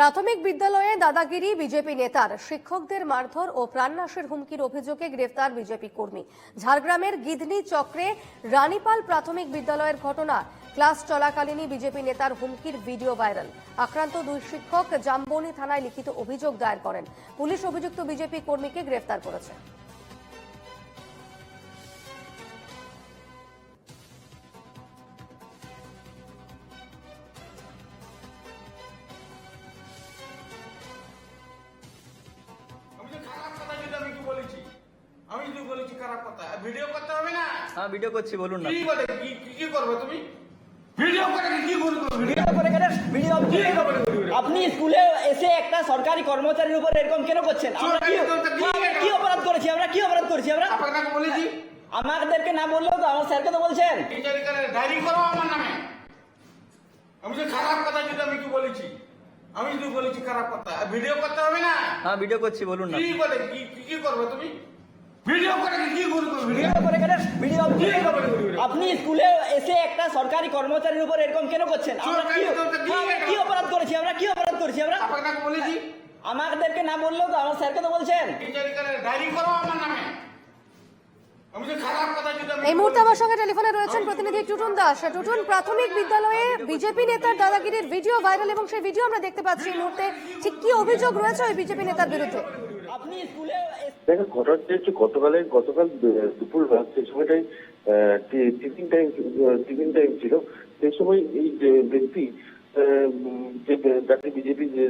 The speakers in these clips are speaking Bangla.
প্রাথমিক বিদ্যালয়ে দাদাগিরি বিজেপি নেতার, শিক্ষকদের মারধর ও প্রাণনাশের হুমকির অভিযোগে গ্রেফতার বিজেপি কর্মী। ঝাড়গ্রামের গিদনি চক্রে রানীপাল প্রাথমিক বিদ্যালয়ের ঘটনা, ক্লাস চলাকালীনই বিজেপি নেতার হুমকির ভিডিও ভাইরাল। আক্রান্ত দুই শিক্ষক জাম্বনি থানায় লিখিত অভিযোগ দায়ের করেন। পুলিশ অভিযুক্ত বিজেপি কর্মীকে গ্রেফতার করেছে। ভিডিও করতে হবে না। হ্যাঁ ভিডিও করছি বলুন না। কি বলে কি কি- করবে তুমি? ভিডিও করে কি করবে? ভিডিও করে কেন? ভিডিও কি আপনি স্কুলে এসে একটা সরকারি কর্মচারীর উপর এরকম কেন করছেন? আমরা কি অপরাধ করেছি? আমরা কি অপরাধ করেছি? আমরা আপনাকে বলেছি। আমাদেরকে না বললেও তো আমার স্যারকে তো বলছেন। টিচার ডায়েরি করো আমার নামে। আমি তো খারাপ কথা যদি আমি কি বলেছি আমি যদি বলেছি খারাপ কথা ভিডিও করতে হবে না? হ্যাঁ ভিডিও করছি বলুন না। কি বলে কি কি- কি করবে তুমি? ভিডিও করে কি করবে ভিডিও করে কেন? ভিডিও আপনি স্কুলে এসে একটা সরকারি কর্মচারীর উপর এরকম কেন করছেন? আমরা কি অপরাধ করেছি? আমরা কি অপরাধ করেছি? আমরা আপনাকে বলেছি। আমাদেরকে না বললেও তো আমার স্যারকে তো বলছেন। টিচার করে ডায়েরি করো আমার নামে। আমি তো খারাপ কথা যদি আমি এই মুহূর্তে আমার সঙ্গে টেলিফোনে রয়েছেন প্রতিনিধি টুটুন দাস। টুটুন প্রাথমিক বিদ্যালয়ে বিজেপি নেতার দাদাগিরির ভিডিও ভাইরাল এবং সেই ভিডিও আমরা দেখতে পাচ্ছি এই মুহূর্তে। ঠিক কি অভিযোগ রয়েছে ওই বিজেপি নেতার বিরুদ্ধে? আপনি স্কুলে দেখো ঘটনাটা হচ্ছে গতকালে গতকাল দুপুর রাত সেই সময়টাই টিফিন টাইম টিফিন টাইম ছিল সেই সময় এই যে ব্যক্তি যে যাকে বিজেপি যে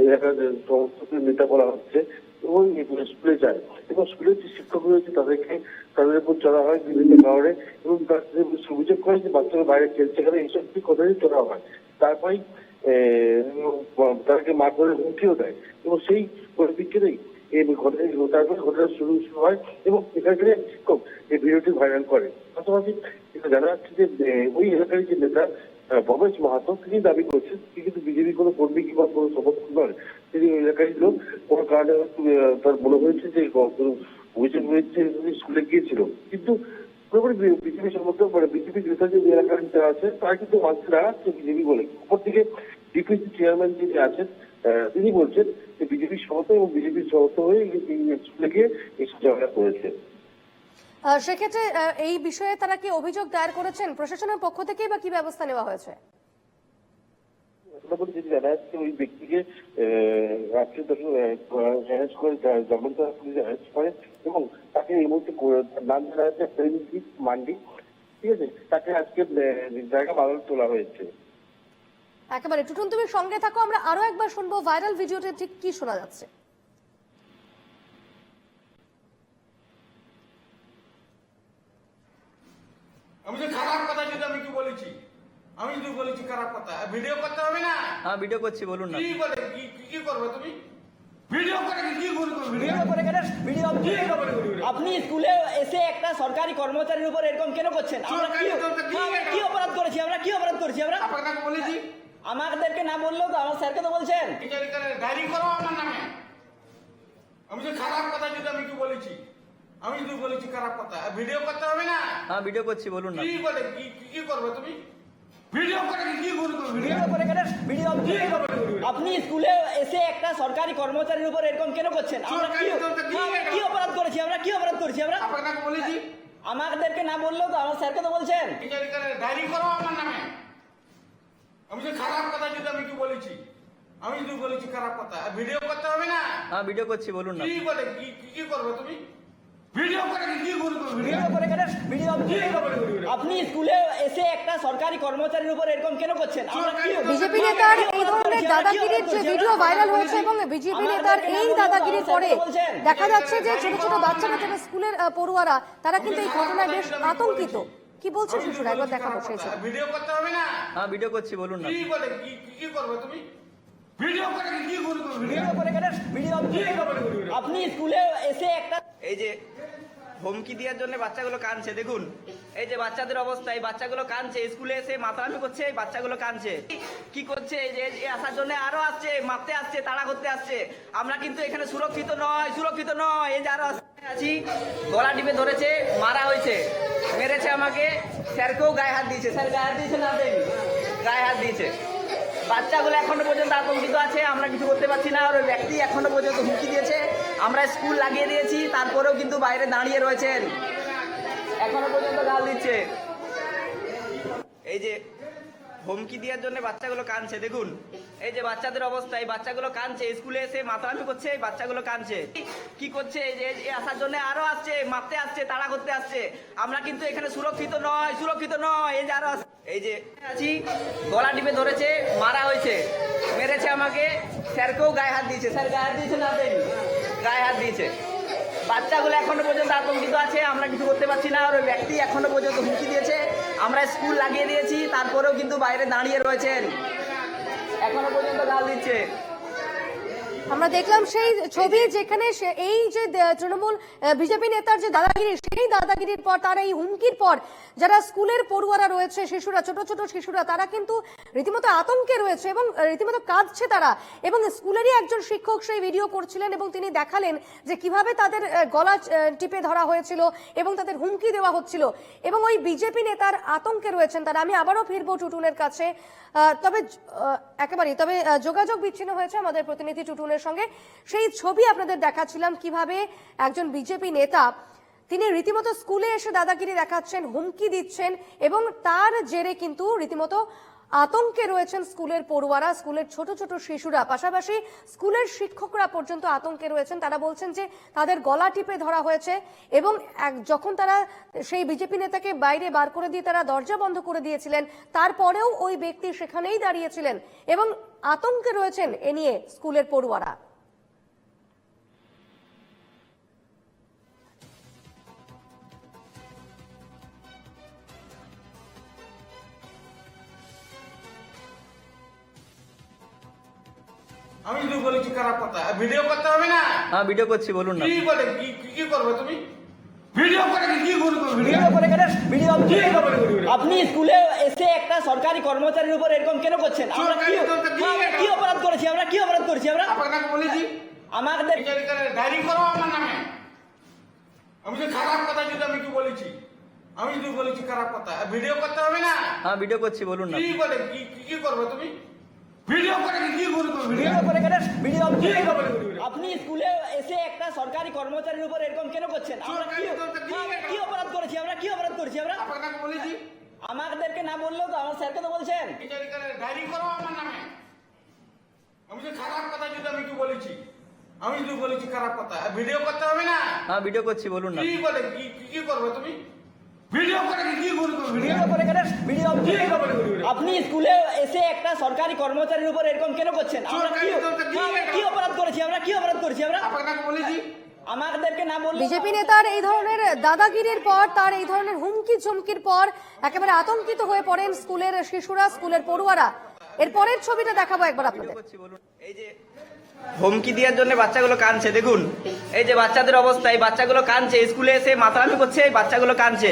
এলাকার সমস্ত নেতা বলা হচ্ছে এবং স্কুলে যায় এবং স্কুলের যে শিক্ষক রয়েছে তাদেরকে তাদের উপর চড়া হয় বিভিন্ন কারণে এবং তাদের অভিযোগ করে যে বাচ্চারা বাইরে খেলছে গেলে এইসব কি কথাই চড়া হয়? তারপরে তাদেরকে মারধরের হুমকিও দেয় এবং সেই পরিপ্রেক্ষিতেই এই ঘটনা তারপরে ঘটনা শুরু শুরু হয় এবং এখানকার শিক্ষক এই ভিডিওটি ভাইরাল করে। পাশাপাশি জানা যাচ্ছে যে ওই এলাকার যে নেতা ভবেশ মাহাতো, তিনি দাবি করছেন, তিনি কিন্তু বিজেপি কোনো কর্মী কিংবা কোনো সমর্থক নয় তিনি ওই এলাকার লোক কোনো কারণে তার মনে হয়েছে যে অভিযোগ হয়েছে স্কুলে গিয়েছিল। কিন্তু পুরোপুরি বিজেপি সমর্থক মানে বিজেপি নেতা যে এলাকার যারা আছে, তারা কিন্তু মানছে না বিজেপি বলে। অপর দিকে ডিপিসি চেয়ারম্যান যিনি আছেন তিনি বলছেন যে বিজেপির সমর্থক এবং বিজেপির সমর্থক হয়ে গিয়ে এইসব ঝগড়া করেছে। সেক্ষেত্রে এই বিষয়ে তারা কি অভিযোগ দায়ের করেছেন? প্রশাসনের পক্ষ থেকেই বা কি ব্যবস্থা নেওয়া হয়েছে? মোটামুটি যেটি জানা যাচ্ছে ওই ব্যক্তিকে করে পুলিশ এবং তাকে এই মুহূর্তে নাম জানা যাচ্ছে প্রেমজিৎ মান্ডি। ঠিক আছে? তাকে আজকে জায়গা বাদল তোলা হয়েছে। একেবারে টুটুন তুমি সঙ্গে থাকো আমরা আরও একবার শুনব ভাইরাল ভিডিওতে ঠিক কি শোনা যাচ্ছে। আমি তো খারাপ কথা যদি আমি কি বলেছি আমি যদি বলেছি খারাপ কথা ভিডিও করতে হবে না? হ্যাঁ ভিডিও করছি বলুন না। কি বলে কি কি- করবে তুমি? ভিডিও করে কি করবে? ভিডিও ভিডিও করে কেন? ভিডিও কি আপনি স্কুলে এসে একটা সরকারি কর্মচারীর উপর এরকম কেন করছেন? আমরা কি অপরাধ করেছি? আমরা কি অপরাধ করেছি? আমরা আপনাকে বলেছি। আমাদেরকে না বললেও তো আমার স্যারকে তো বলছেন। করে ডায়েরি করো আমার নামে। আমি তো খারাপ কথা যদি আমি কি বলেছি আমি যদি বলেছি খারাপ কথা ভিডিও করতে হবে না? হ্যাঁ ভিডিও করছি বলুন না। কি বলে কি করবে তুমি? ভিডিও করে কি করবে? ভিডিও ভিডিও করে কেন? ভিডিও কি করবে? আপনি স্কুলে এসে একটা সরকারি কর্মচারীর উপর এরকম কেন করছেন? আমরা কি অপরাধ করেছি? আমরা কি অপরাধ করেছি? আমরা আপনাকে বলেছি। আমাদেরকে না বললেও তো আমার স্যারকে তো বলছেন। করে ডায়েরি করো আমার নামে। আমি তো খারাপ কথা যদি আমি কি বলেছি? আমি যদি বলেছি খারাপ কথা ভিডিও করতে হবে না? হ্যাঁ ভিডিও করছি বলুন না। কি বলে কি কি- কি করবে তুমি? ভিডিও করে কি করবে ভিডিও ভিডিও করে কেন? ভিডিও কি করবে ভিডিও আপনি স্কুলে এসে একটা সরকারি কর্মচারীর উপর এরকম কেন করছেন? বিজেপি নেতার এই ধরনের দাদাগিরির যে ভিডিও ভাইরাল হয়েছে এবং বিজেপি নেতার এই দাদাগিরির পরে দেখা যাচ্ছে যে ছোট ছোট বাচ্চারা যারা স্কুলের পড়ুয়ারা তারা কিন্তু এই ঘটনায় বেশ আতঙ্কিত। কি বলছো শ্বশুর? একবার দেখাবো সেই। ভিডিও করতে হবে না? হ্যাঁ ভিডিও করছি বলুন না। কি বলে? কি কি- করবে তুমি? ভিডিও করে কি করবে ভিডিও ভিডিও করে কেন? ভিডিও কি করবে? ভিডিও আপনি স্কুলে এসে একটা এই যে হুমকি দেওয়ার জন্য বাচ্চাগুলো কাঁদছে, দেখুন। এই যে বাচ্চাদের অবস্থা, এই বাচ্চাগুলো কাঁদছে, স্কুলে এসে মাথামি করছে, এই বাচ্চাগুলো কাঁদছে। কি করছে? এই যে আসার জন্য আরও আসছে, মারতে আসছে, তাড়া করতে আসছে। আমরা কিন্তু এখানে সুরক্ষিত নয় সুরক্ষিত নয়। এই যে আরও আছি। গলা টিপে ধরেছে, মারা হয়েছে। মেরেছে আমাকে। স্যারকেও গায়ে হাত দিয়েছে। স্যার, গায়ে হাত দিয়েছে না গায়ে হাত দিয়েছে। বাচ্চাগুলো এখনও পর্যন্ত আতঙ্কিত আছে, আমরা কিছু করতে পারছি না। আর ওই ব্যক্তি এখনও পর্যন্ত হুমকি দিয়েছে। আমরা স্কুল লাগিয়ে দিয়েছি, তারপরেও কিন্তু বাইরে দাঁড়িয়ে রয়েছেন। এখনও পর্যন্ত গাল দিচ্ছে। এই যে হুমকি দেওয়ার জন্য বাচ্চাগুলো কাঁদছে, দেখুন। এই যে বাচ্চাদের অবস্থা, এই বাচ্চাগুলো কাঁদছে, স্কুলে এসে মাতামি করছে, এই বাচ্চাগুলো কাঁদছে। কি করছে? এই যে আসার জন্য আরও আসছে, মারতে আসছে, তাড়া করতে আসছে। আমরা কিন্তু এখানে সুরক্ষিত নয় সুরক্ষিত নয়, এই যে আরও এই যে, আছি, গলা টিপে ধরেছে, মারা হয়েছে। মেরেছে আমাকে, স্যারকেও গায়ে হাত দিয়েছে। স্যার গায়ে হাত দিয়েছে না দেয়নি? গায়ে হাত দিয়েছে। বাচ্চাগুলো এখনও পর্যন্ত আতঙ্কিত আছে, আমরা কিছু করতে পারছি না। আর ওই ব্যক্তি এখনও পর্যন্ত হুমকি দিয়েছে। আমরা স্কুল লাগিয়ে দিয়েছি তারপরেও কিন্তু বাইরে দাঁড়িয়ে রয়েছেন। এখনও পর্যন্ত গাল দিচ্ছে। আমরা দেখলাম সেই ছবি যেখানে এই যে তৃণমূল বিজেপি নেতার যে দাদাগিরি, সেই দাদাগিরির পর, তার এই হুমকির পর যারা স্কুলের পড়ুয়ারা রয়েছে, শিশুরা, ছোট ছোট শিশুরা, তারা কিন্তু রীতিমতো আতঙ্কে রয়েছে এবং রীতিমতো কাঁদছে তারা। এবং স্কুলেরই একজন শিক্ষক সেই ভিডিও করছিলেন এবং তিনি দেখালেন যে কীভাবে তাদের গলা টিপে ধরা হয়েছিল এবং তাদের হুমকি দেওয়া হচ্ছিল। এবং ওই বিজেপি নেতার আতঙ্কে রয়েছেন তারা। আমি আবারও ফিরবো টুটুনের কাছে। তবে একেবারেই, তবে যোগাযোগ বিচ্ছিন্ন হয়েছে আমাদের প্রতিনিধি টুটুনের সঙ্গে। সেই ছবি আপনাদের দেখাচ্ছিলাম কীভাবে একজন বিজেপি নেতা তিনি রীতিমতো স্কুলে এসে দাদাগিরি দেখাচ্ছেন, হুমকি দিচ্ছেন এবং তার জেরে কিন্তু রীতিমতো আতঙ্কে রয়েছেন স্কুলের পড়ুয়ারা, স্কুলের ছোট ছোট শিশুরা। পাশাপাশি স্কুলের শিক্ষকরা পর্যন্ত আতঙ্কে রয়েছেন। তারা বলছেন যে তাদের গলা টিপে ধরা হয়েছে এবং যখন তারা সেই বিজেপি নেতাকে বাইরে বার করে দিয়ে তারা দরজা বন্ধ করে দিয়েছিলেন, তারপরেও ওই ব্যক্তি সেখানেই দাঁড়িয়েছিলেন এবং আতঙ্কে রয়েছেন এ নিয়ে স্কুলের পড়ুয়ারা। আমি যদি বলেছি খারাপ কথা? ভিডিও করতে হবে না? হ্যাঁ ভিডিও করছি বলুন না। কি বলে কি কি- করবে তুমি? ভিডিও করে কি করবে? ভিডিও করে কেন? ভিডিও কি আপনি স্কুলে এসে একটা সরকারি কর্মচারীর উপর এরকম কেন করছেন? আমরা কি তো- তো অপরাধ করেছি? আমরা কি অপরাধ করেছি? আমরা আপনাকে বলেছি। আমাদের বিচারি করো আমার নামে। আমি যে খারাপ কথা যদি আমি কি বলেছি আমি যদি বলেছি খারাপ কথা ভিডিও করতে হবে না? হ্যাঁ ভিডিও করছি বলুন না। কি বলে কি- কি করবে তুমি? ভিডিও করে কি করবে ভিডিও করে কেন? ভিডিও কি করবে আপনি স্কুলে এসে একটা সরকারি কর্মচারীর উপর এরকম কেন করছেন? আমরা কি তো- তো অপরাধ করেছি? আমরা কি অপরাধ করেছি? আমরা আপনাকে বলেছি। আমাদেরকে না বললেও তো আমার স্যারকে তো বলছেন? ডায়েরি করো আমার নামে। আমি যে খারাপ কথা যদি আমি কি বলেছি আমি যদি বলেছি খারাপ কথা ভিডিও করতে হবে না? হ্যাঁ ভিডিও করছি বলুন না। কি বলে? কি কি- কি করবে তুমি? ভিডিও করে কি কি করবে ভিডিও ভিডিও করে কেন? ভিডিও কি করবে ভিডিও আপনি স্কুলে এসে একটা সরকারি কর্মচারীর উপর এরকম কেন করছেন? আমরা কি অপরাধ করেছি? আমরা কি অপরাধ করেছি? আমরা আপনাকে বলেছি। আমাদেরকে না বললে বিজেপি নেতার এই ধরনের দাদাগিরির পর তার এই ধরনের হুমকি ঝুমকির পর একেবারে আতঙ্কিত হয়ে পড়েন স্কুলের শিশুরা স্কুলের পড়ুয়ারা। এরপরের ছবিটা দেখাবো একবার আপনাদের। করছি বলুন এই যে হুমকি দেওয়ার জন্য বাচ্চাগুলো কাঁদছে, দেখুন। এই যে বাচ্চাদের অবস্থা, এই বাচ্চাগুলো কাঁদছে, স্কুলে এসে মাতামি করছে, এই বাচ্চাগুলো কাঁদছে।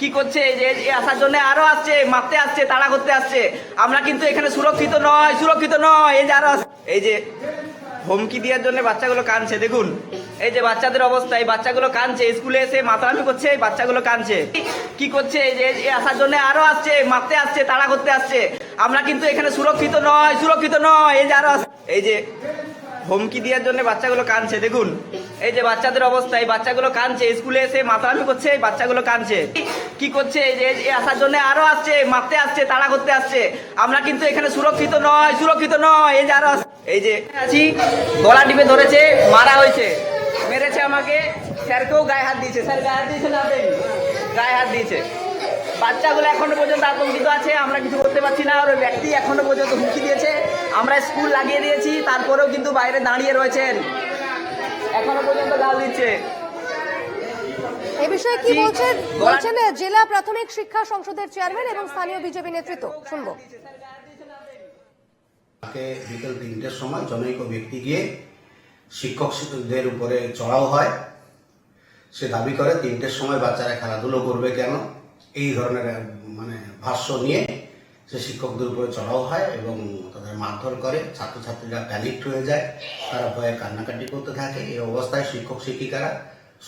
কি করছে? এই আসার জন্য আরও আসছে, মারতে আসছে, তাড়া করতে আসছে। আমরা কিন্তু এখানে সুরক্ষিত নয় সুরক্ষিত নয়, এই যে আরও এই যে হুমকি দেওয়ার জন্য বাচ্চাগুলো কাঁদছে, দেখুন। এই যে বাচ্চাদের অবস্থা, এই বাচ্চাগুলো কাঁদছে, স্কুলে এসে মাতামি করছে, এই বাচ্চাগুলো কাঁদছে। কি করছে? এই যে আসার জন্য আরও আসছে, মারতে আসছে, তাড়া করতে আসছে। আমরা কিন্তু এখানে সুরক্ষিত নয় সুরক্ষিত নয়, এই যে আরও এই যে হুমকি দেওয়ার জন্য বাচ্চাগুলো কাঁদছে, দেখুন। এই যে বাচ্চাদের অবস্থা, এই বাচ্চাগুলো কাঁদছে, স্কুলে এসে মাতামি করছে, এই বাচ্চাগুলো কাঁদছে। কি করছে? এই আসার জন্য আরও আসছে, মারতে আসছে, তাড়া করতে আসছে। আমরা কিন্তু এখানে সুরক্ষিত নয় সুরক্ষিত নয়, এই যে আরও এই যে আছি, গলা টিপে ধরেছে, মারা হয়েছে। মেরেছে আমাকে, স্যারকেও গায়ে হাত দিয়েছে। স্যার, গায়ে হাত দিয়েছে না গায়ে হাত দিয়েছে। বাচ্চাগুলো এখনও পর্যন্ত আতঙ্কিত আছে আমরা কিছু করতে পারছি না। আর ওই ব্যক্তি এখনও পর্যন্ত হুমকি দিয়েছে। আমরা স্কুল লাগিয়ে দিয়েছি তারপরেও কিন্তু বাইরে দাঁড়িয়ে রয়েছেন। এখনও পর্যন্ত গাল দিচ্ছে। এ বিষয়ে কি? বলছেন? বলছেন জেলা প্রাথমিক শিক্ষা সংসদের চেয়ারম্যান এবং স্থানীয় বিজেপি নেতৃত্ব। শুনব। তাকে বিকেল তিনটের সময় জনৈক ব্যক্তি গিয়ে শিক্ষকদের উপরে চড়াও হয়। সে দাবি করে তিনটের সময় বাচ্চারা খেলাধুলো করবে কেন? এই ধরনের মানে ভাষ্য নিয়ে সে শিক্ষকদের উপরে চড়াও হয় এবং তাদের মারধর করে। ছাত্রছাত্রীরা প্যানিকড হয়ে যায়। তারা ভয়ে কান্নাকাটি করতে থাকে। এই অবস্থায় শিক্ষক, শিক্ষিকারা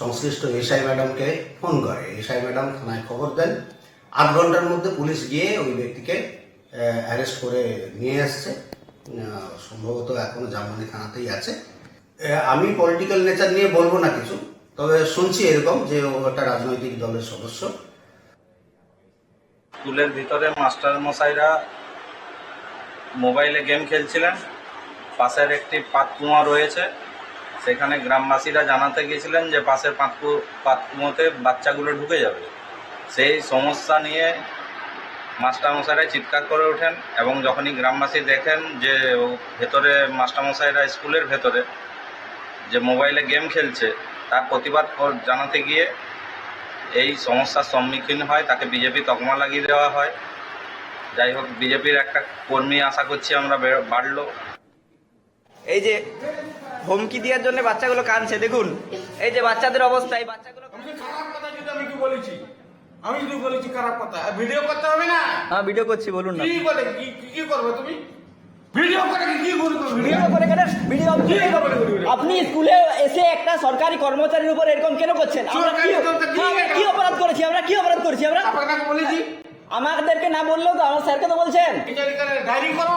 সংশ্লিষ্ট এসআই ম্যাডামকে ফোন করে। এসআই ম্যাডাম থানায় খবর দেন। আধ ঘণ্টার মধ্যে পুলিশ গিয়ে ওই ব্যক্তিকে অ্যারেস্ট করে নিয়ে আসছে সম্ভবত এখনও জামবনি থানাতেই আছে। আমি পলিটিক্যাল নেচার নিয়ে বলব না কিছু। তবে শুনছি এরকম যে ও একটা রাজনৈতিক দলের সদস্য। স্কুলের ভিতরে মাস্টার মশাইরা মোবাইলে গেম খেলছিলেন। পাশের একটি পাতকুয়া রয়েছে। সেখানে গ্রামবাসীরা জানাতে গিয়েছিলেন যে পাশের পাতকু, পাতকুয়োতে বাচ্চাগুলো ঢুকে যাবে। সেই সমস্যা নিয়ে মাস্টারমশাইরা চিৎকার করে ওঠেন এবং যখনই গ্রামবাসী দেখেন যে ভেতরে মাস্টারমশাইরা স্কুলের ভেতরে যে মোবাইলে গেম খেলছে, তার প্রতিবাদ জানাতে গিয়ে এই সমস্যার সম্মুখীন হয় তাকে বিজেপি তকমা লাগিয়ে দেওয়া হয়। যাই হোক বিজেপির একটা কর্মী আশা করছি আমরা বাড়লো। এই যে হুমকি দেওয়ার জন্য বাচ্চাগুলো কাঁদছে দেখুন। এই যে বাচ্চাদের অবস্থা এই বাচ্চাগুলো আমি খারাপ কথা যদি আমি কি বলেছি? আমি যদি বলেছি খারাপ কথা ভিডিও করতে হবে না? হ্যাঁ ভিডিও করছি বলুন না। কি কি- কি করবে তুমি? ভিডিও করে কি কি ভিডিও? ভিডিও করে কেন? ভিডিও কি আপনি স্কুলে এসে একটা সরকারি কর্মচারীর উপর এরকম কেন করছেন? আমরা কি অপরাধ করেছি? আমরা কি অপরাধ করেছি? আমরা আপনাকে বলেছি। আমাদেরকে না বললেও তো আমার স্যারকে তো বলছেন। করো।